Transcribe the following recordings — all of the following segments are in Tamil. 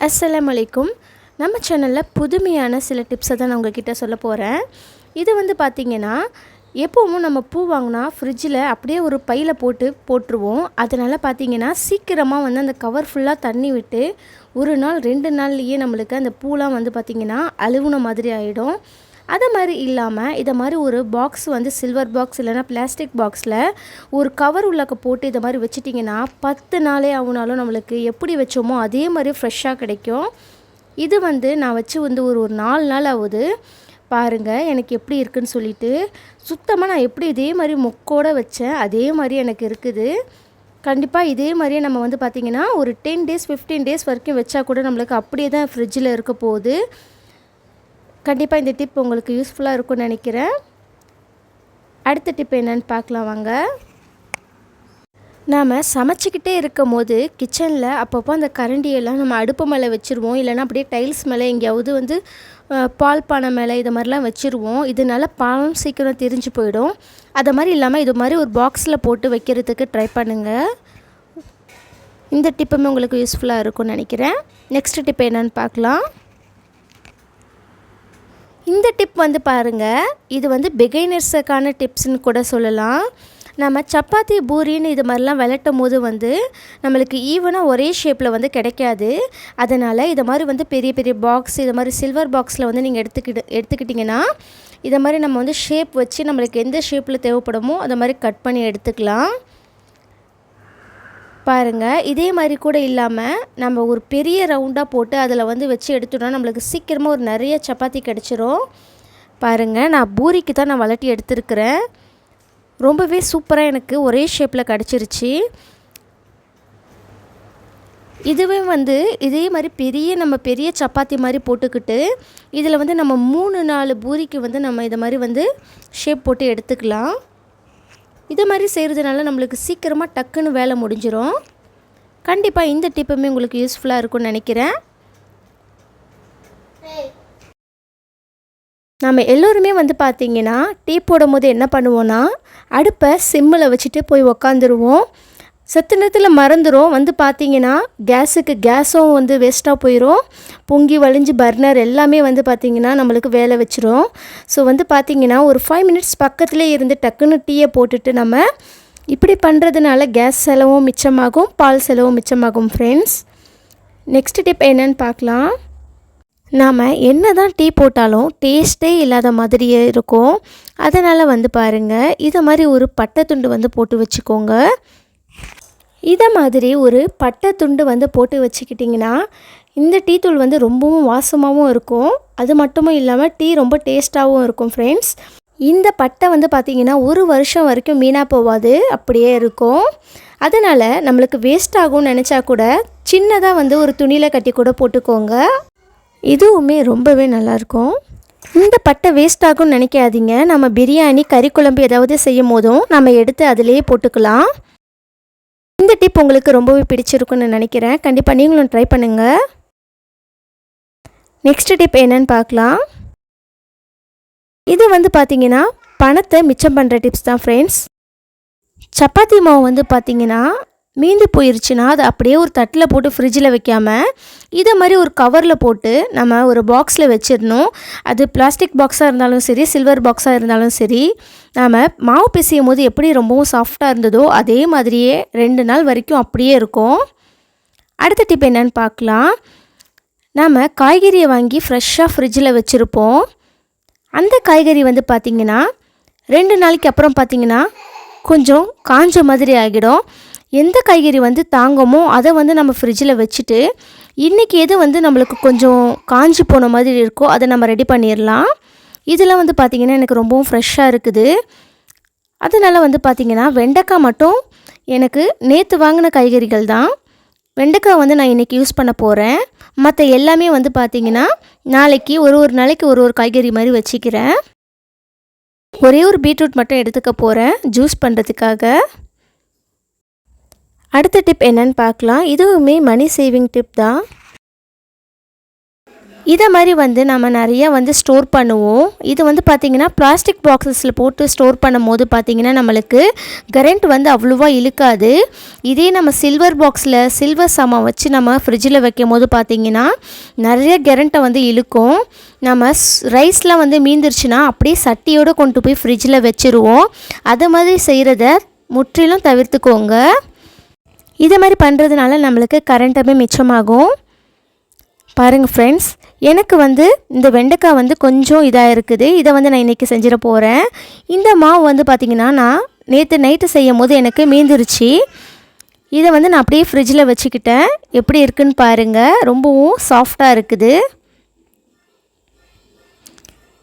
அஸ்லாம் அலைக்கும் நம்ம சேனலில் புதுமையான சில டிப்ஸை தான் நான் உங்ககிட்ட சொல்ல போகிறேன் இது வந்து பார்த்திங்கன்னா எப்போவும் நம்ம பூ வாங்கினா ஃப்ரிட்ஜில் அப்படியே ஒரு பையில் போட்டு போட்டுருவோம். அதனால் பார்த்திங்கன்னா சீக்கிரமாக வந்து அந்த கவர் ஃபுல்லாக தண்ணி விட்டு ஒரு நாள் ரெண்டு நாள்லேயே நம்மளுக்கு அந்த பூலாம் வந்து பார்த்திங்கன்னா அழுகுன மாதிரி ஆகிடும் அது மாதிரி இல்லாமல் இதை மாதிரி ஒரு பாக்ஸ் வந்து சில்வர் பாக்ஸ் இல்லைனா பிளாஸ்டிக் பாக்ஸில் ஒரு கவர் உள்ளக்க போட்டு இதை மாதிரி வச்சுட்டிங்கன்னா பத்து நாளே ஆகுனாலும் நம்மளுக்கு எப்படி வச்சோமோ அதே மாதிரி ஃப்ரெஷ்ஷாக கிடைக்கும். இது வந்து நான் வச்சு வந்து ஒரு ஒரு நாலு நாள் ஆகுது. பாருங்கள் எனக்கு எப்படி இருக்குன்னு சொல்லிட்டு சுத்தமாக நான் எப்படி இதே மாதிரி மொக்கோட வச்சேன் அதே மாதிரி எனக்கு இருக்குது. கண்டிப்பாக இதே மாதிரியே நம்ம வந்து பார்த்திங்கன்னா ஒரு டென் டேஸ் ஃபிஃப்டீன் டேஸ் வரைக்கும் வச்சா கூட நம்மளுக்கு அப்படியே தான் ஃப்ரிட்ஜில் இருக்க போகுது. கண்டிப்பாக இந்த டிப் உங்களுக்கு யூஸ்ஃபுல்லாக இருக்கும்னு நினைக்கிறேன். அடுத்த டிப் என்னன்னு பார்க்கலாம் வாங்க. நாம் சமைச்சிக்கிட்டே இருக்கும் போது கிச்சனில் அப்பப்போ அந்த கரண்டியெல்லாம் நம்ம அடுப்பு மேலே வச்சுருவோம். இல்லைனா அப்படியே டைல்ஸ் மேலே எங்கேயாவது வந்து பால் பானை மேலே இது மாதிரிலாம் வச்சுருவோம். இதனால பாலம் சீக்கிரம் தெரிஞ்சு போயிடும். அது மாதிரி இல்லாமல் இது மாதிரி ஒரு பாக்ஸில் போட்டு வைக்கிறதுக்கு ட்ரை பண்ணுங்கள் இந்த டிப்புமே உங்களுக்கு யூஸ்ஃபுல்லாக இருக்கும்னு நினைக்கிறேன். நெக்ஸ்ட் டிப் என்னன்னு பார்க்கலாம். இந்த டிப் வந்து பாருங்கள் இது வந்து பிகைனர்ஸுக்கான டிப்ஸ்னு கூட சொல்லலாம். நம்ம சப்பாத்தி பூரின்னு இது மாதிரிலாம் விளட்டும் போது வந்து நம்மளுக்கு ஈவனாக ஒரே ஷேப்பில் வந்து கிடைக்காது. அதனால் இது மாதிரி வந்து பெரிய பெரிய பாக்ஸ் இது மாதிரி சில்வர் பாக்ஸில் வந்து நீங்கள் எடுத்துக்கிட்டு எடுத்துக்கிட்டிங்கன்னா இதை மாதிரி நம்ம வந்து ஷேப் வச்சு நம்மளுக்கு எந்த ஷேப்பில் தேவைப்படுமோ அதை மாதிரி கட் பண்ணி எடுத்துக்கலாம். பாருங்கள் இதே மாதிரி கூட இல்லாமல் நம்ம ஒரு பெரிய ரவுண்டாக போட்டு அதில் வந்து வச்சு எடுத்துட்டோம்னா நம்மளுக்கு சீக்கிரமாக ஒரு நிறைய சப்பாத்தி கிடச்சிரும். பாருங்கள் நான் பூரிக்கு தான் நான் வளட்டி எடுத்துருக்குறேன். ரொம்பவே சூப்பராக எனக்கு ஒரே ஷேப்பில் கிடச்சிருச்சு. இதுவே வந்து இதே மாதிரி பெரிய நம்ம பெரிய சப்பாத்தி மாதிரி போட்டுக்கிட்டு இதில் வந்து நம்ம மூணு நாலு பூரிக்கு வந்து நம்ம இதை மாதிரி வந்து ஷேப் போட்டு எடுத்துக்கலாம். இது மாதிரி செய்கிறதுனால நம்மளுக்கு சீக்கிரமாக டக்குன்னு வேலை முடிஞ்சிடும் கண்டிப்பாக இந்த டிப்புமே உங்களுக்கு யூஸ்ஃபுல்லாக இருக்கும்னு நினைக்கிறேன். நம்ம எல்லோருமே வந்து பார்த்திங்கன்னா டீ போடும் போது என்ன பண்ணுவோன்னா அடுப்பை சிம்மில் வச்சுட்டு போய் உக்காந்துருவோம். செத்த நேரத்தில் மறந்துடும் வந்து பார்த்தீங்கன்னா கேஸுக்கு கேஸும் வந்து வேஸ்ட்டாக போயிடும் பொங்கி வழிஞ்சு பர்னர் எல்லாமே வந்து பார்த்திங்கன்னா நம்மளுக்கு வேலை வச்சிரும். ஸோ வந்து பார்த்திங்கன்னா ஒரு ஃபைவ் மினிட்ஸ் பக்கத்துலேயே இருந்து டக்குன்னு டீயை போட்டுட்டு நம்ம இப்படி பண்ணுறதுனால கேஸ் செலவும் மிச்சமாகும் பால் செலவும் மிச்சமாகும் ஃப்ரெண்ட்ஸ் நெக்ஸ்ட் டிப் என்னன்னு பார்க்கலாம் நாம் என்ன தான் டீ போட்டாலும் டேஸ்ட்டே இல்லாத மாதிரியே இருக்கும். அதனால் வந்து பாருங்கள் இதை மாதிரி ஒரு பட்டை துண்டு வந்து போட்டு வச்சுக்கோங்க. இதை மாதிரி ஒரு பட்டை துண்டு வந்து போட்டு வச்சுக்கிட்டிங்கன்னா இந்த டீ தூள் வந்து ரொம்பவும் வாசமாகவும் இருக்கும். அது மட்டும் இல்லாமல் டீ ரொம்ப டேஸ்ட்டாகவும் இருக்கும் ஃப்ரெண்ட்ஸ் இந்த பட்டை வந்து பார்த்திங்கன்னா ஒரு வருஷம் வரைக்கும் வீணாக போகாது அப்படியே இருக்கும். அதனால் நம்மளுக்கு வேஸ்ட் ஆகும்னு நினச்சா கூட சின்னதாக வந்து ஒரு துணியில் கட்டி கூட போட்டுக்கோங்க. இதுவுமே ரொம்பவே நல்லாயிருக்கும் இந்த பட்டை வேஸ்ட் ஆகும்னு நினைக்காதீங்க. நம்ம பிரியாணி கறி குழம்பு ஏதாவது செய்யும் போதும் நம்ம எடுத்து அதிலேயே போட்டுக்கலாம். இந்த டிப் உங்களுக்கு ரொம்பவே பிடிச்சிருக்குன்னு நினைக்கிறேன். கண்டிப்பாக நீங்களும் ட்ரை பண்ணுங்கள் நெக்ஸ்ட் டிப் என்னன்னு பார்க்கலாம். இது வந்து பார்த்தீங்கன்னா பணத்தை மிச்சம் பண்ணுற டிப்ஸ் தான் ஃப்ரெண்ட்ஸ் சப்பாத்தி மாவு வந்து பார்த்தீங்கன்னா மீந்து போயிருச்சுன்னா அது அப்படியே ஒரு தட்டில் போட்டு ஃப்ரிட்ஜில் வைக்காமல் இதை மாதிரி ஒரு கவரில் போட்டு நம்ம ஒரு பாக்ஸில் வச்சிடணும். அது பிளாஸ்டிக் பாக்ஸாக இருந்தாலும் சரி சில்வர் பாக்ஸாக இருந்தாலும் சரி நாம் மாவு பிசையும் போது எப்படி ரொம்பவும் சாஃப்டாக இருந்ததோ அதே மாதிரியே ரெண்டு நாள் வரைக்கும் அப்படியே இருக்கும். அடுத்த டிப் என்னன்னு பார்க்கலாம். நாம் காய்கறியை வாங்கி ஃப்ரெஷ்ஷாக ஃப்ரிட்ஜில் வச்சுருப்போம். அந்த காய்கறி வந்து பார்த்திங்கன்னா ரெண்டு நாளைக்கு அப்புறம் பார்த்திங்கன்னா கொஞ்சம் காஞ்ச மாதிரி ஆகிடும். எந்த காய்கறி வந்து தாங்குமோ அதை வந்து நம்ம ஃப்ரிட்ஜில் வச்சுட்டு இன்றைக்கி எது வந்து நம்மளுக்கு கொஞ்சம் காஞ்சி போன மாதிரி இருக்கோ அதை நம்ம ரெடி பண்ணிடலாம் இதெல்லாம் வந்து பார்த்திங்கன்னா எனக்கு ரொம்பவும் ஃப்ரெஷ்ஷாக இருக்குது. அதனால் வந்து பார்த்திங்கன்னா வெண்டைக்காய் மட்டும் எனக்கு நேற்று வாங்கின காய்கறிகள் தான். வெண்டைக்காய் வந்து நான் இன்றைக்கி யூஸ் பண்ண போகிறேன் மற்ற எல்லாமே வந்து பார்த்திங்கன்னா நாளைக்கு ஒரு ஒரு நாளைக்கு ஒரு ஒரு காய்கறி மாதிரி வச்சுக்கிறேன். ஒரே ஒரு பீட்ரூட் மட்டும் எடுத்துக்க போகிறேன் ஜூஸ் பண்ணுறதுக்காக அடுத்த டிப் என்னன்னு பார்க்கலாம். இதுவுமே மணி சேவிங் டிப் தான். இதை மாதிரி வந்து நம்ம நிறையா வந்து ஸ்டோர் பண்ணுவோம். இது வந்து பார்த்திங்கன்னா பிளாஸ்டிக் பாக்ஸஸில் போட்டு ஸ்டோர் பண்ணும் போது பார்த்திங்கன்னா நம்மளுக்கு கரண்ட் வந்து அவ்வளோவா இழுக்காது. இதே நம்ம சில்வர் பாக்ஸில் சில்வர் சாமான் வச்சு நம்ம ஃப்ரிட்ஜில் வைக்கும் போது பார்த்திங்கன்னா நிறைய கரண்ட்டை வந்து இழுக்கும். நம்ம ரைஸ்லாம் வந்து மீந்துருச்சுன்னா அப்படியே சட்டியோடு கொண்டு போய் ஃப்ரிட்ஜில் வச்சுருவோம். அது மாதிரி செய்கிறத முற்றிலும் தவிர்த்துக்கோங்க. இதை மாதிரி பண்ணுறதுனால நம்மளுக்கு கரண்ட்டுமே மிச்சமாகும். பாருங்கள் ஃப்ரெண்ட்ஸ் எனக்கு வந்து இந்த வெண்டைக்காய் வந்து கொஞ்சம் இதாக இருக்குது. இதை வந்து நான் இன்றைக்கி செஞ்சிட போகிறேன் இந்த மாவு வந்து பார்த்திங்கன்னா நான் நேற்று நைட்டு செய்யும் போது எனக்கு மீந்துருச்சு. இதை வந்து நான் அப்படியே ஃப்ரிட்ஜில் வச்சுக்கிட்டேன். எப்படி இருக்குன்னு பாருங்கள் ரொம்பவும் சாஃப்டாக இருக்குது.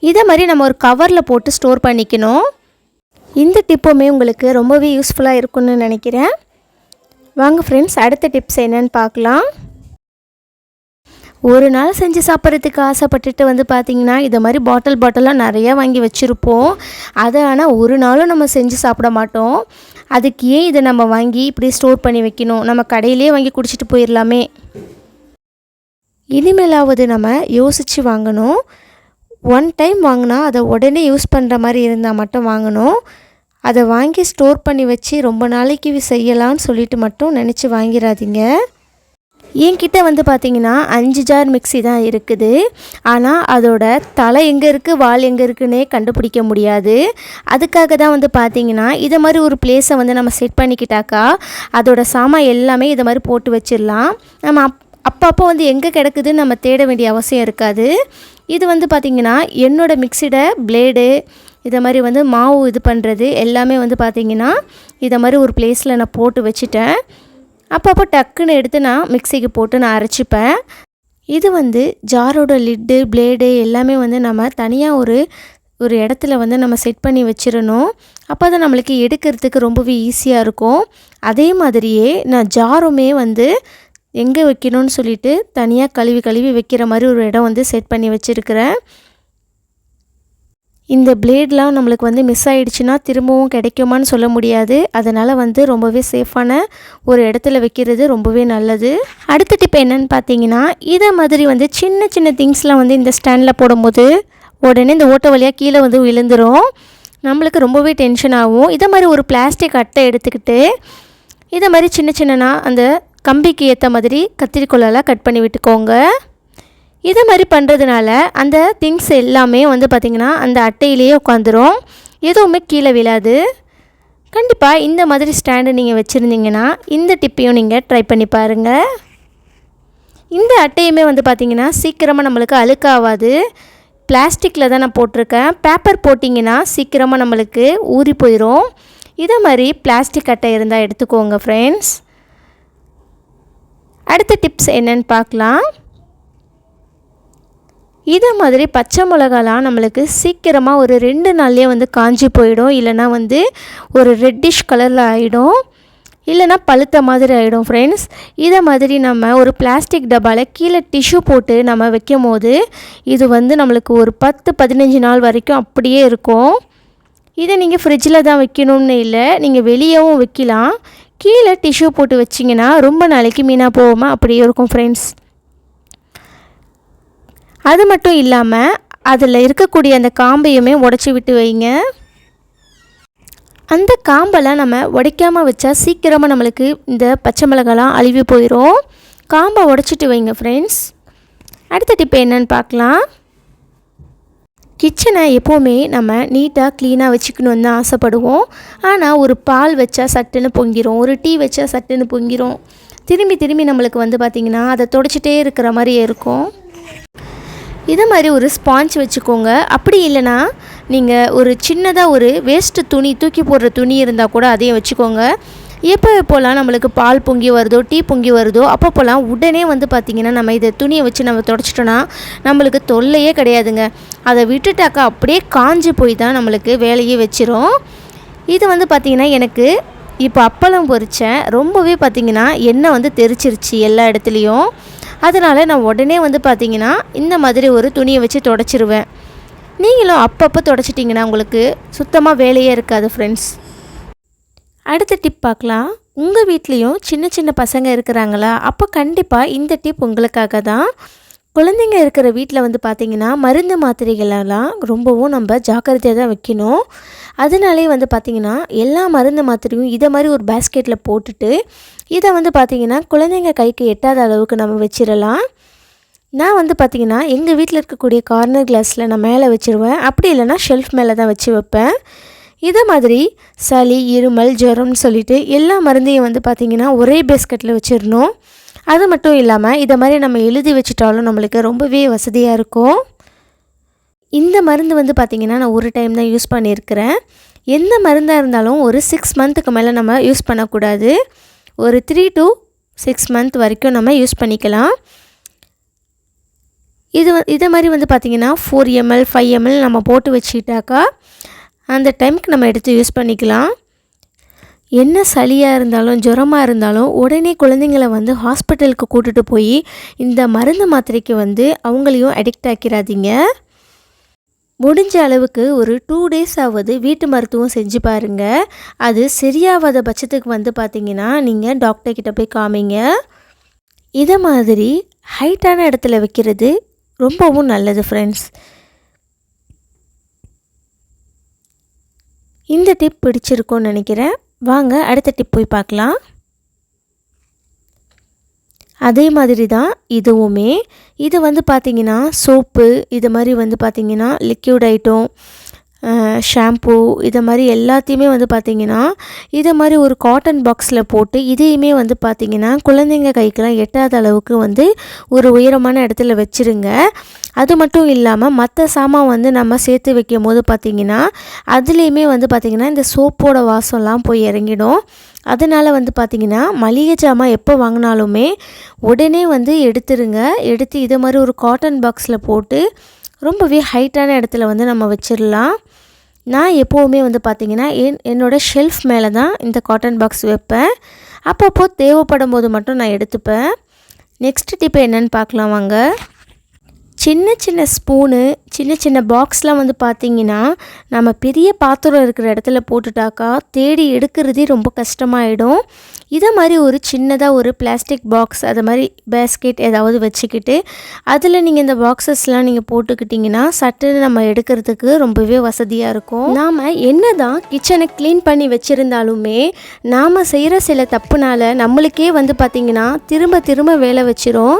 இதை மாதிரி நம்ம ஒரு கவரில் போட்டு ஸ்டோர் பண்ணிக்கணும். இந்த டிப்புமே உங்களுக்கு ரொம்பவே யூஸ்ஃபுல்லாக இருக்கும்னு நினைக்கிறேன். வாங்க ஃப்ரெண்ட்ஸ் அடுத்த டிப்ஸ் என்னென்னு பார்க்கலாம். ஒரு நாள் செஞ்சு சாப்பிட்றதுக்கு ஆசைப்பட்டுட்டு வந்து பார்த்திங்கன்னா இதை மாதிரி பாட்டில் பாட்டிலாக நிறையா வாங்கி வச்சுருப்போம். அதை ஆனால் ஒரு நாளும் நம்ம செஞ்சு சாப்பிட மாட்டோம். அதுக்கு ஏன் இதை நம்ம வாங்கி இப்படி ஸ்டோர் பண்ணி வைக்கணும்? நம்ம கடையிலே வாங்கி குடிச்சிட்டு போயிடலாமே இனிமேலாவது நம்ம யோசித்து வாங்கணும். ஒன் டைம் வாங்கினா அதை உடனே யூஸ் பண்ணுற மாதிரி இருந்தால் மட்டும் வாங்கணும். அதை வாங்கி ஸ்டோர் பண்ணி வச்சு ரொம்ப நாளைக்கு செய்யலான்னு சொல்லிட்டு மட்டும் நினச்சி வாங்கிடாதீங்க என்கிட்ட வந்து பார்த்தீங்கன்னா அஞ்சு ஜார் மிக்ஸி தான் இருக்குது. ஆனால் அதோட தலை எங்கே இருக்குது வால் எங்கே இருக்குன்னே கண்டுபிடிக்க முடியாது. அதுக்காக தான் வந்து பார்த்தீங்கன்னா இதை மாதிரி ஒரு பிளேஸை வந்து நம்ம செட் பண்ணிக்கிட்டாக்கா அதோட சாமான் எல்லாமே இதை மாதிரி போட்டு வச்சிடலாம். நம்ம அப் அப்பப்போ வந்து எங்கே கிடக்குதுன்னு நம்ம தேட வேண்டிய அவசியம் இருக்காது. இது வந்து பார்த்திங்கன்னா என்னோடய மிக்சியோட பிளேடு இதை மாதிரி வந்து மாவு இது பண்ணுறது எல்லாமே வந்து பார்த்திங்கன்னா இதை மாதிரி ஒரு பிளேஸில் நான் போட்டு வச்சுட்டேன். அப்பப்போ டக்குன்னு எடுத்து நான் மிக்சிக்கு போட்டு நான் அரைச்சிப்பேன். இது வந்து ஜாரோட லிட்டு பிளேடு எல்லாமே வந்து நம்ம தனியாக ஒரு ஒரு இடத்துல வந்து நம்ம செட் பண்ணி வச்சிடணும். அப்போ தான் நம்மளுக்கு எடுக்கிறதுக்கு ரொம்பவே ஈஸியாக இருக்கும். அதே மாதிரியே நான் ஜாருமே வந்து எங்கே வைக்கணும்னு சொல்லிட்டு தனியாக கழுவி கழுவி வைக்கிற மாதிரி ஒரு இடம் வந்து செட் பண்ணி வச்சுருக்கிறேன். இந்த பிளேட்லாம் நம்மளுக்கு வந்து மிஸ் ஆகிடுச்சுன்னா திரும்பவும் கிடைக்குமான்னு சொல்ல முடியாது. அதனால் வந்து ரொம்பவே சேஃபான ஒரு இடத்துல வைக்கிறது ரொம்பவே நல்லது. அடுத்த டிப் என்னன்னு பார்த்தீங்கன்னா இதை மாதிரி வந்து சின்ன சின்ன திங்ஸ்லாம் வந்து இந்த ஸ்டாண்டில் போடும்போது உடனே இந்த ஓட்ட வழியாக கீழே வந்து விழுந்துடும் நம்மளுக்கு ரொம்பவே டென்ஷன் ஆகும். இதை மாதிரி ஒரு பிளாஸ்டிக் அட்டை எடுத்துக்கிட்டு இதை மாதிரி சின்ன சின்னனா அந்த கம்பிக்கு ஏற்ற மாதிரி கத்திரிக்கோலால் கட் பண்ணி விட்டுக்கோங்க. இதை மாதிரி பண்ணுறதுனால அந்த திங்ஸ் எல்லாமே வந்து பார்த்திங்கன்னா அந்த அட்டையிலேயே உட்காந்துரும் எதுவுமே கீழே விழாது. கண்டிப்பாக இந்த மாதிரி ஸ்டாண்டு நீங்கள் வச்சுருந்தீங்கன்னா இந்த டிப்பையும் நீங்கள் ட்ரை பண்ணி பாருங்கள் இந்த அட்டையுமே வந்து பார்த்திங்கன்னா சீக்கிரமாக நம்மளுக்கு அழுக்காகாது. பிளாஸ்டிக்கில் தான் நான் போட்டிருக்கேன். பேப்பர் போட்டிங்கன்னா சீக்கிரமாக நம்மளுக்கு ஊறி போயிடும் இதை மாதிரி பிளாஸ்டிக் அட்டை இருந்தால் எடுத்துக்கோங்க ஃப்ரெண்ட்ஸ் அடுத்த டிப்ஸ் என்னென்னு பார்க்கலாம். இதை மாதிரி பச்சை மிளகாலாம் நம்மளுக்கு சீக்கிரமாக ஒரு ரெண்டு நாள்லேயே வந்து காஞ்சி போயிடும். இல்லைனா வந்து ஒரு ரெட்டிஷ் கலரில் ஆகிடும் இல்லைனா பழுத்த மாதிரி ஆகிடும் ஃப்ரெண்ட்ஸ் இதை மாதிரி நம்ம ஒரு பிளாஸ்டிக் டப்பாவில் கீழே டிஷ்யூ போட்டு நம்ம வைக்கும் போது இது வந்து நம்மளுக்கு ஒரு பத்து பதினஞ்சு நாள் வரைக்கும் அப்படியே இருக்கும். இதை நீங்கள் ஃப்ரிட்ஜில் தான் வைக்கணும்னு இல்லை நீங்கள் வெளியேவும் வைக்கலாம். கீழே டிஷ்யூ போட்டு வச்சிங்கன்னா ரொம்ப நாளைக்கு மீனாக போகாமல் அப்படியே இருக்கும் ஃப்ரெண்ட்ஸ் அது மட்டும் இல்லாமல் அதில் இருக்கக்கூடிய அந்த காம்பையுமே உடச்சி விட்டு வைங்க. அந்த காம்பெல்லாம் நம்ம உடைக்காமல் வச்சா சீக்கிரமாக நம்மளுக்கு இந்த பச்சை மிளகாலாம் அழுவி போயிடும் காம்பை உடச்சிட்டு வைங்க ஃப்ரெண்ட்ஸ் அடுத்த டிப் என்னன்னு பார்க்கலாம். கிச்சனை எப்போவுமே நம்ம நீட்டாக க்ளீனாக வச்சுக்கணுன்னு தான் ஆசைப்படுவோம். ஆனால் ஒரு பால் வச்சா சட்டுன்னு பொங்கிரும் ஒரு டீ வச்சா சட்டுன்னு பொங்கிரும். திரும்பி திரும்பி நம்மளுக்கு வந்து பார்த்திங்கன்னா அதை தொடச்சிட்டே இருக்கிற மாதிரி இருக்கும். இதை மாதிரி ஒரு ஸ்பாஞ்ச் வச்சுக்கோங்க. அப்படி இல்லைன்னா நீங்கள் ஒரு சின்னதாக ஒரு வேஸ்ட்டு துணி தூக்கி போடுற துணி இருந்தால் கூட அதையும் வச்சுக்கோங்க. எப்போ எப்போல்லாம் நம்மளுக்கு பால் பொங்கி வருதோ டீ பொங்கி வருதோ அப்பப்போலாம் உடனே வந்து பார்த்திங்கன்னா நம்ம இதை துணியை வச்சு நம்ம தொடச்சிட்டோன்னா நம்மளுக்கு தொல்லையே கிடையாதுங்க. அதை விட்டுட்டாக்கா அப்படியே காஞ்சி போய் தான் நம்மளுக்கு வேலையே வச்சிரும். இது வந்து பார்த்திங்கன்னா எனக்கு இப்போ அப்பளம் பொறித்தேன் ரொம்பவே பார்த்திங்கன்னா எண்ணெய் வந்து தெரிச்சிருச்சு எல்லா இடத்துலையும். அதனால் நான் உடனே வந்து பார்த்திங்கன்னா இந்த மாதிரி ஒரு துணியை வச்சு தொடச்சிருவேன். நீங்களும் அப்பப்போ தொடச்சிட்டிங்கன்னா உங்களுக்கு சுத்தமாக வேலையே இருக்காது ஃப்ரெண்ட்ஸ் அடுத்த டிப் பார்க்கலாம். உங்கள் வீட்லேயும் சின்ன சின்ன பசங்க இருக்கிறாங்களா? அப்போ கண்டிப்பாக இந்த டிப் உங்களுக்காக தான் குழந்தைங்க இருக்கிற வீட்டில் வந்து பார்த்திங்கன்னா மருந்து மாத்திரைகளெல்லாம் ரொம்பவும் நம்ம ஜாக்கிரதையாக தான் வைக்கணும். அதனாலே வந்து பார்த்திங்கன்னா எல்லா மருந்து மாத்திரையும் இதை மாதிரி ஒரு பேஸ்கெட்டில் போட்டுட்டு இதை வந்து பார்த்திங்கன்னா குழந்தைங்க கைக்கு எட்டாத அளவுக்கு நம்ம வச்சிடலாம் நான் வந்து பார்த்திங்கன்னா எங்கள் வீட்டில் இருக்கக்கூடிய கார்னர் கிளாஸில் நான் மேலே வச்சுருவேன். அப்படி இல்லைன்னா ஷெல்ஃப் மேலே தான் வச்சு வைப்பேன். இதை மாதிரி சளி இருமல் ஜுரம்னு சொல்லிட்டு எல்லா மருந்தையும் வந்து பார்த்திங்கன்னா ஒரே பேஸ்கெட்டில் வச்சிடணும் அது மட்டும் இல்லாமல் இதை மாதிரி நம்ம எழுதி வச்சிட்டாலும் நம்மளுக்கு ரொம்பவே வசதியாக இருக்கும். இந்த மருந்து வந்து பார்த்திங்கன்னா நான் ஒரு டைம் தான் யூஸ் பண்ணியிருக்கிறேன் எந்த மருந்தாக இருந்தாலும் ஒரு சிக்ஸ் மந்த்துக்கு மேலே நம்ம யூஸ் பண்ணக்கூடாது. ஒரு த்ரீ டு சிக்ஸ் மந்த் வரைக்கும் நம்ம யூஸ் பண்ணிக்கலாம். இது வ- இதே மாதிரி வந்து பார்த்திங்கன்னா ஃபோர் எம்எல் ஃபைவ் எம்எல் நம்ம போட்டு வச்சுக்கிட்டாக்கா அந்த டைமுக்கு நம்ம எடுத்து யூஸ் பண்ணிக்கலாம். என்ன சளியாக இருந்தாலும் ஜுரமாக இருந்தாலும் உடனே குழந்தைங்கள வந்து ஹாஸ்பிட்டலுக்கு கூட்டிகிட்டு போய் இந்த மருந்து மாத்திரைக்கு வந்து அவங்களையும் அடிக்ட் ஆக்கிடாதீங்க முடிஞ்ச அளவுக்கு ஒரு டூ டேஸ் ஆவது வீட்டு மருத்துவம் செஞ்சு பாருங்கள் அது சரியாகாத பட்சத்துக்கு வந்து பார்த்தீங்கன்னா நீங்கள் டாக்டர்கிட்ட போய் காமிங்க. இதை மாதிரி ஹைட்டான இடத்துல வைக்கிறது ரொம்பவும் நல்லது ஃப்ரெண்ட்ஸ் இந்த டிப் பிடிச்சிருக்கோன்னு நினைக்கிறேன். வாங்க அடுத்த டிப் போய் பார்க்கலாம். அதே மாதிரி தான் இதுவுமே. இது வந்து பார்த்திங்கன்னா சோப்பு இது மாதிரி வந்து பார்த்திங்கன்னா லிக்யூட் ஐட்டம் ஷாம்பூ இதை மாதிரி எல்லாத்தையுமே வந்து பார்த்திங்கன்னா இதை மாதிரி ஒரு காட்டன் பாக்ஸில் போட்டு இதையுமே வந்து பார்த்திங்கன்னா குழந்தைங்க கைக்கெல்லாம் எட்டாத அளவுக்கு வந்து ஒரு உயரமான இடத்துல வச்சுருங்க. அது மட்டும் இல்லாமல் மற்ற சாமான் வந்து நம்ம சேர்த்து வைக்கும் போது பார்த்திங்கன்னா அதுலேயுமே வந்து பார்த்திங்கன்னா இந்த சோப்போட வாசம்லாம் போய் இறங்கிடும். அதனால் வந்து பார்த்திங்கன்னா மளிகை ஜாமான் எப்போ வாங்கினாலுமே உடனே வந்து எடுத்துருங்க. எடுத்து இதை மாதிரி ஒரு காட்டன் பாக்ஸில் போட்டு ரொம்பவே ஹைட்டான இடத்துல வந்து நம்ம வச்சிடலாம் நான் எப்போவுமே வந்து பார்த்திங்கன்னா என் என்னோடய ஷெல்ஃப் மேலே தான் இந்த காட்டன் பாக்ஸ் வைப்பேன். அப்பப்போ தேவைப்படும் போது மட்டும் நான் எடுத்துப்பேன். நெக்ஸ்ட் டிப் என்னென்னு பார்க்கலாம் வாங்க. சின்ன சின்ன ஸ்பூனு சின்ன சின்ன பாக்ஸ்லாம் வந்து பார்த்திங்கன்னா நம்ம பெரிய பாத்திரம் இருக்கிற இடத்துல போட்டுட்டாக்கா தேடி எடுக்கிறதே ரொம்ப கஷ்டமாயிடும். இதை மாதிரி ஒரு சின்னதாக ஒரு பிளாஸ்டிக் பாக்ஸ் அது மாதிரி பேஸ்கெட் ஏதாவது வச்சுக்கிட்டு அதில் நீங்கள் இந்த பாக்ஸஸ்லாம் நீங்கள் போட்டுக்கிட்டிங்கன்னா சட்டுன்னு நம்ம எடுக்கிறதுக்கு ரொம்பவே வசதியாக இருக்கும். நாம் என்ன தான் கிச்சனை க்ளீன் பண்ணி வச்சுருந்தாலுமே நாம் செய்கிற சில தப்புனால நம்மளுக்கே வந்து பார்த்திங்கன்னா திரும்ப திரும்ப வேலை வச்சிரும்.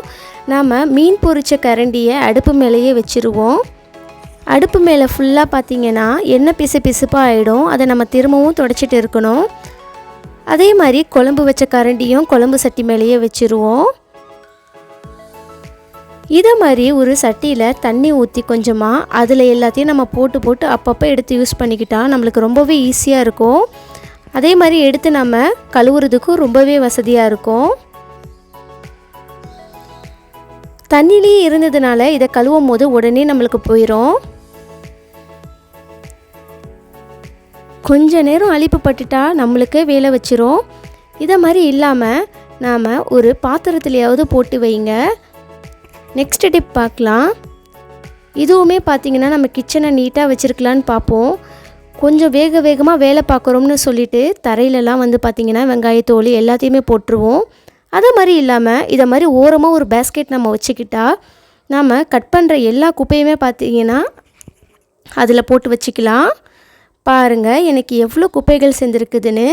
நாம் மீன் பொரிச்ச கரண்டியை அடுப்பு மேலேயே வச்சுருவோம். அடுப்பு மேலே ஃபுல்லாக பார்த்திங்கன்னா எண்ணெய் பிசு பிசுப்பாக ஆகிடும் அதை நம்ம திரும்பவும் தொடச்சிட்டு இருக்கணும். அதே மாதிரி குழம்பு வச்ச கரண்டியும் குழம்பு சட்டி மேலேயே வச்சுருவோம். இதை மாதிரி ஒரு சட்டியில் தண்ணி ஊற்றி கொஞ்சமாக அதில் எல்லாத்தையும் நம்ம போட்டு போட்டு அப்பப்போ எடுத்து யூஸ் பண்ணிக்கிட்டால் நம்மளுக்கு ரொம்பவே ஈஸியாக இருக்கும். அதே மாதிரி எடுத்து நம்ம கழுவுறதுக்கும் ரொம்பவே வசதியாக இருக்கும். தண்ணிலேயே இருந்ததுனால இதை கழுவும் போது உடனே நம்மளுக்கு போயிடும் கொஞ்ச நேரம் அழிப்பு பட்டுட்டா நம்மளுக்கு வேலை வச்சிரும். இதை மாதிரி இல்லாமல் நாம் ஒரு பாத்திரத்துலையாவது போட்டு வைங்க. நெக்ஸ்ட் டிப் பார்க்கலாம். இதுவுமே பார்த்திங்கன்னா நம்ம கிச்சனை நீட்டாக வச்சுருக்கலான்னு பார்ப்போம். கொஞ்சம் வேக வேகமாக வேலை பார்க்குறோம்னு சொல்லிட்டு தரையிலலாம் வந்து பார்த்திங்கன்னா வெங்காயத்தோல் எல்லாத்தையுமே போட்டுருவோம். அதே மாதிரி இல்லாமல் இதை மாதிரி ஓரமாக ஒரு பேஸ்கெட் நம்ம வச்சுக்கிட்டா நாம் கட் பண்ணுற எல்லா குப்பையுமே பார்த்தீங்கன்னா அதில் போட்டு வச்சுக்கலாம். பாருங்கள் எனக்கு எவ்வளோ குப்பைகள் சேர்ந்துருக்குதுன்னு.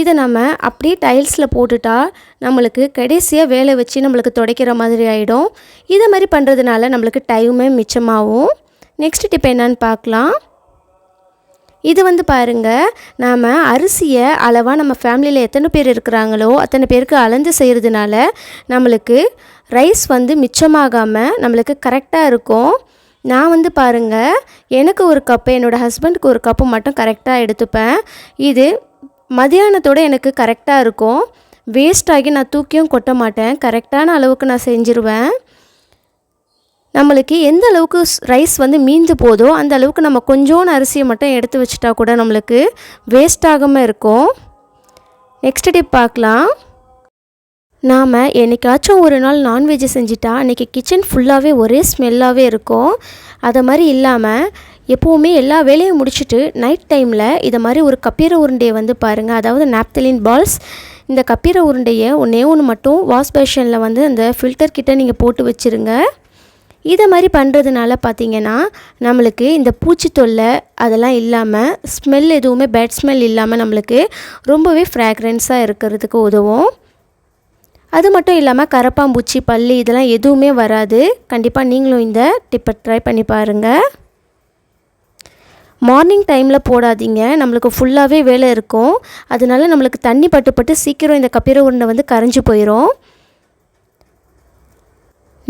இதை நம்ம அப்படியே டைல்ஸில் போட்டுட்டா நம்மளுக்கு கடைசியாக வேலை வச்சு நம்மளுக்கு துடைக்கிற மாதிரி ஆகிடும் இதை மாதிரி பண்ணுறதுனால நம்மளுக்கு டைமே மிச்சமாகும். நெக்ஸ்ட் டிப் என்னன்னு பார்க்கலாம். இது வந்து பாருங்க நாம் அரிசியை அளவாக நம்ம ஃபேமிலியில் எத்தனை பேர் இருக்கிறாங்களோ அத்தனை பேருக்கு அளந்து செய்கிறதுனால நம்மளுக்கு ரைஸ் வந்து மிச்சமாகாமல் நம்மளுக்கு கரெக்டாக இருக்கும். நான் வந்து பாருங்கள் எனக்கு ஒரு கப்பு என்னோடய ஹஸ்பண்டுக்கு ஒரு கப்பு மட்டும் கரெக்டாக எடுத்துப்பேன். இது மதியானத்தோட எனக்கு கரெக்டாக இருக்கும். வேஸ்ட் ஆகி நான் தூக்கியும் கொட்ட மாட்டேன். கரெக்டான அளவுக்கு நான் செஞ்சுருவேன். நம்மளுக்கு எந்த அளவுக்கு ரைஸ் வந்து மீந்து போதோ அந்த அளவுக்கு நம்ம கொஞ்சோண்டு அரிசியை மட்டும் எடுத்து வச்சுட்டா கூட நம்மளுக்கு வேஸ்ட் ஆகாமல் இருக்கும். நெக்ஸ்ட் டிப் பார்க்கலாம். நாம் என்றைக்காச்சும் ஒரு நாள் நான்வெஜ் செஞ்சிட்டா அன்றைக்கி கிச்சன் ஃபுல்லாகவே ஒரே ஸ்மெல்லாகவே இருக்கும். அதை மாதிரி இல்லாமல் எப்போவுமே எல்லா வேலையும் முடிச்சுட்டு நைட் டைமில் இதை மாதிரி ஒரு கப்பீர உருண்டையை வந்து பாருங்கள் அதாவது நாப்தலின் பால்ஸ் இந்த கப்பீர உருண்டையை ஒன்றே ஒன்று மட்டும் வாஷ் பேஷனில் வந்து அந்த ஃபில்டர் கிட்டே நீங்கள் போட்டு வச்சுருங்க. இதை மாதிரி பண்ணுறதுனால பார்த்திங்கன்னா நம்மளுக்கு இந்த பூச்சி தொல்லை அதெல்லாம் இல்லாமல் ஸ்மெல் எதுவுமே பேட் ஸ்மெல் இல்லாமல் நம்மளுக்கு ரொம்பவே ஃப்ராக்ரன்ஸாக இருக்கிறதுக்கு உதவும். அது மட்டும் இல்லாமல் கரப்பாம்பூச்சி பல்லி இதெல்லாம் எதுவுமே வராது. கண்டிப்பாக நீங்களும் இந்த டிப்பை ட்ரை பண்ணி பாருங்கள் மார்னிங் டைமில் போடாதீங்க. நம்மளுக்கு ஃபுல்லாகவே வேலை இருக்கும். அதனால நம்மளுக்கு தண்ணி பட்டுப்பட்டு சீக்கிரம் இந்த கப்பீர உருண்டை வந்து கரைஞ்சி போயிடும்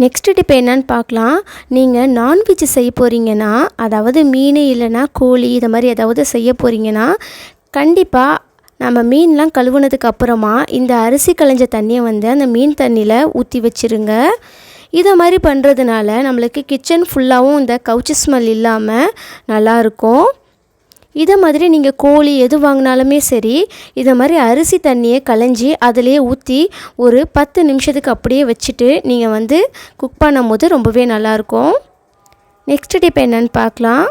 நெக்ஸ்ட் டிப் என்னன்னு பார்க்கலாம். நீங்கள் நான்வெஜ் செய்ய போகிறீங்கன்னா அதாவது மீன் இல்லைன்னா கோழி இதை மாதிரி ஏதாவது செய்ய போகிறீங்கன்னா கண்டிப்பாக நம்ம மீன்லாம் கழுவுனதுக்கு அப்புறமா இந்த அரிசி களைஞ்ச தண்ணியை வந்து அந்த மீன் தண்ணியில் ஊற்றி வச்சுருங்க. இதை மாதிரி பண்ணுறதுனால நம்மளுக்கு கிச்சன் ஃபுல்லாகவும் இந்த கவுச்சி ஸ்மெல் இல்லாமல் நல்லாயிருக்கும் இதை மாதிரி நீங்கள் கோழி எது வாங்கினாலுமே சரி இதை மாதிரி அரிசி தண்ணியை களைஞ்சி அதிலே ஊற்றி ஒரு பத்து நிமிஷத்துக்கு அப்படியே வச்சுட்டு நீங்கள் வந்து குக் பண்ணும்போது ரொம்பவே நல்லாயிருக்கும் நெக்ஸ்ட் டிப் என்னன்னு பார்க்கலாம்.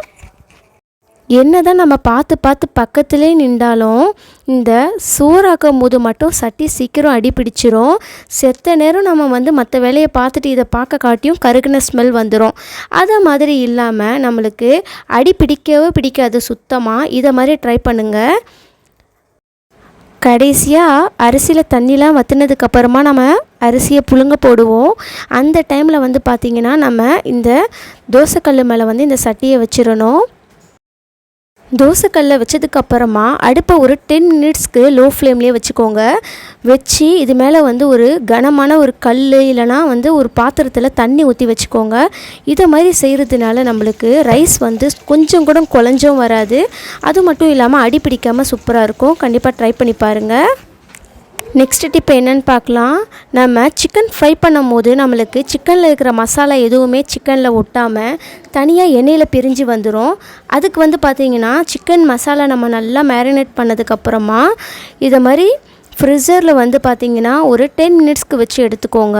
என்ன தான் நம்ம பார்த்து பார்த்து பக்கத்துலேயே நின்றாலும் இந்த சோறாக்கும் போது மட்டும் சட்டி சீக்கிரம் அடி பிடிச்சிரும் செத்த நேரம் நம்ம வந்து மற்ற வேலையை பார்த்துட்டு இதை பார்க்க காட்டியும் கருகுன ஸ்மெல் வந்துடும் அதை மாதிரி இல்லாமல் நம்மளுக்கு அடி பிடிக்கவே பிடிக்காது சுத்தமாக இதை மாதிரி ட்ரை பண்ணுங்கள் கடைசியாக அரிசியில் தண்ணிலாம் வற்றினதுக்கப்புறமா நம்ம அரிசியை புழுங்க போடுவோம். அந்த டைமில் வந்து பார்த்திங்கன்னா நம்ம இந்த தோசைக்கல் மேலே வந்து இந்த சட்டியை வச்சிடணும் தோசைக்கல்ல வச்சதுக்கப்புறமா அடுப்பை ஒரு டென் மினிட்ஸ்க்கு லோ ஃப்ளேம்லேயே வச்சுக்கோங்க. வச்சு இது மேலே வந்து ஒரு கனமான ஒரு கல் இல்லைனா வந்து ஒரு பாத்திரத்தில் தண்ணி ஊற்றி வச்சுக்கோங்க. இதை மாதிரி செய்கிறதுனால நம்மளுக்கு ரைஸ் வந்து கொஞ்சம் கூட குழஞ்சும் வராது. அது மட்டும் இல்லாமல் அடி பிடிக்காமல் சூப்பராக இருக்கும். கண்டிப்பாக ட்ரை பண்ணி பாருங்கள் நெக்ஸ்ட் டிப் என்னென்னு பார்க்கலாம். நம்ம சிக்கன் ஃப்ரை பண்ணும் போது நம்மளுக்கு சிக்கனில் இருக்கிற மசாலா எதுவுமே சிக்கனில் ஒட்டாமல் தனியாக எண்ணெயில் பிரிஞ்சு வந்துடும் அதுக்கு வந்து பார்த்திங்கன்னா சிக்கன் மசாலா நம்ம நல்லா மேரினேட் பண்ணதுக்கப்புறமா இதை மாதிரி ஃப்ரிட்ஜரில் வந்து பார்த்திங்கன்னா ஒரு டென் மினிட்ஸ்க்கு வச்சு எடுத்துக்கோங்க.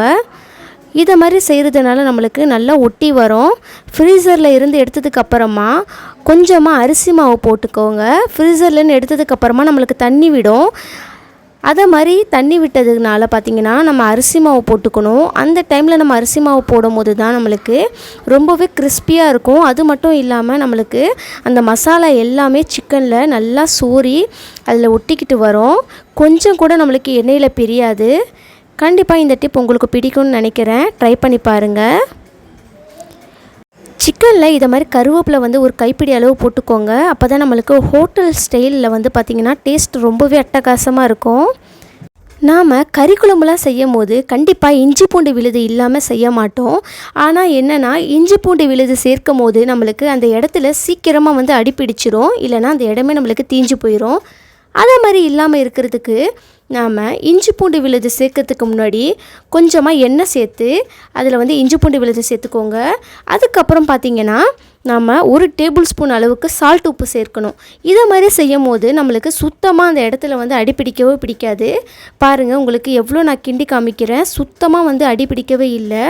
இதை மாதிரி செய்கிறதுனால நம்மளுக்கு நல்லா ஒட்டி வரும். ஃப்ரீசரில் இருந்து எடுத்ததுக்கப்புறமா கொஞ்சமாக அரிசி மாவு போட்டுக்கோங்க. ஃப்ரீசர்லேருந்து எடுத்ததுக்கப்புறமா நம்மளுக்கு தண்ணி விடும். அதை மாதிரி தண்ணி விட்டதுனால பார்த்திங்கன்னா நம்ம அரிசி மாவு போட்டுக்கணும். அந்த டைமில் நம்ம அரிசி மாவு போடும்போது தான் நம்மளுக்கு ரொம்பவே கிறிஸ்பியாக இருக்கும். அது மட்டும் இல்லாமல் நம்மளுக்கு அந்த மசாலா எல்லாமே சிக்கனில் நல்லா சூறி அதில் ஒட்டிக்கிட்டு வரும். கொஞ்சம் கூட நம்மளுக்கு எண்ணெயில் பிரியாது. கண்டிப்பாக இந்த டிப் உங்களுக்கு பிடிக்கும்னு நினைக்கிறேன். ட்ரை பண்ணி பாருங்கள் சிக்கனில் இதை மாதிரி கருவேப்பிலை வந்து ஒரு கைப்பிடி அளவு போட்டுக்கோங்க. அப்போ தான் நம்மளுக்கு ஹோட்டல் ஸ்டைலில் வந்து பார்த்திங்கன்னா டேஸ்ட் ரொம்பவே அட்டகாசமாக இருக்கும். நாம் கறி குழம்புலாம் செய்யும் போது கண்டிப்பாக இஞ்சி பூண்டு விழுது இல்லாமல் செய்ய மாட்டோம். ஆனால் என்னென்னா இஞ்சி பூண்டு விழுது சேர்க்கும் போது நம்மளுக்கு அந்த இடத்துல சீக்கிரமாக வந்து அடிப்பிடிச்சிரும். இல்லைனா அந்த இடமே நம்மளுக்கு தீஞ்சு போயிடும் அதே மாதிரி இல்லாமல் இருக்கிறதுக்கு நாம் இஞ்சி பூண்டு விழுது சேர்க்கறதுக்கு முன்னாடி கொஞ்சமாக எண்ணெய் சேர்த்து அதில் வந்து இஞ்சி பூண்டு விழுது சேர்த்துக்கோங்க. அதுக்கப்புறம் பார்த்திங்கன்னா நாம் ஒரு டேபிள் ஸ்பூன் அளவுக்கு சால்ட் உப்பு சேர்க்கணும். இதை மாதிரி செய்யும் போது நம்மளுக்கு சுத்தமாக அந்த இடத்துல வந்து அடிப்பிடிக்கவே பிடிக்காது. பாருங்கள் உங்களுக்கு எவ்வளோ நான் கிண்டி காமிக்கிறேன். சுத்தமாக வந்து அடிப்பிடிக்கவே இல்லை.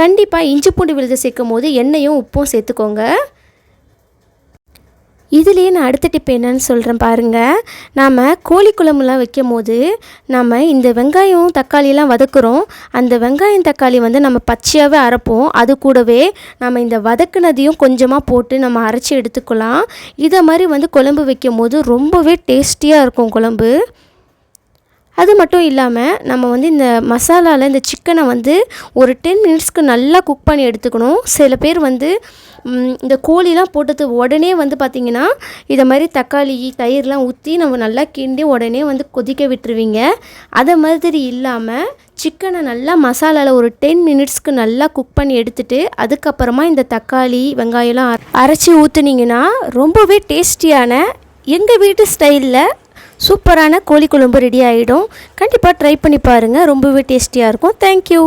கண்டிப்பாக இஞ்சி பூண்டு விழுது சேர்க்கும் போது எண்ணெயும் உப்பும் சேர்த்துக்கோங்க. இதுலேயே நான் அடுத்த டிப் என்னன்னு சொல்கிறேன் பாருங்கள் நாம் கோழி குழம்புலாம் வைக்கும் போது நம்ம இந்த வெங்காயம் தக்காளியெல்லாம் வதக்குறோம். அந்த வெங்காயம் தக்காளி வந்து நம்ம பச்சையாகவே அரைப்போம். அது கூடவே நம்ம இந்த வதக்குனதையும் கொஞ்சமாக போட்டு நம்ம அரைச்சி எடுத்துக்கலாம். இதை மாதிரி வந்து குழம்பு வைக்கும் போது ரொம்பவே டேஸ்டியாக இருக்கும் குழம்பு. அது மட்டும் இல்லாமல் நம்ம வந்து இந்த மசாலாவில் இந்த சிக்கனை வந்து ஒரு டென் மினிட்ஸ்க்கு நல்லா குக் பண்ணி எடுத்துக்கணும். சில பேர் வந்து இந்த கோழிலாம் போட்டது உடனே வந்து பார்த்திங்கன்னா இதை மாதிரி தக்காளி தயிர்லாம் ஊற்றி நம்ம நல்லா கிண்டி உடனே வந்து கொதிக்க விட்டுருவீங்க. அதை மாதிரி இல்லாமல் சிக்கனை நல்லா மசாலாவில் ஒரு டென் மினிட்ஸ்க்கு நல்லா குக் பண்ணி எடுத்துகிட்டு அதுக்கப்புறமா இந்த தக்காளி வெங்காயம்லாம் அரைச்சி ஊற்றுனீங்கன்னா ரொம்பவே டேஸ்டியான எங்கள் வீட்டு ஸ்டைலில் சூப்பரான கோழி குழம்பு ரெடி ஆகிடும் கண்டிப்பாக ட்ரை பண்ணி பாருங்கள் ரொம்பவே டேஸ்டியாக இருக்கும். தேங்க்யூ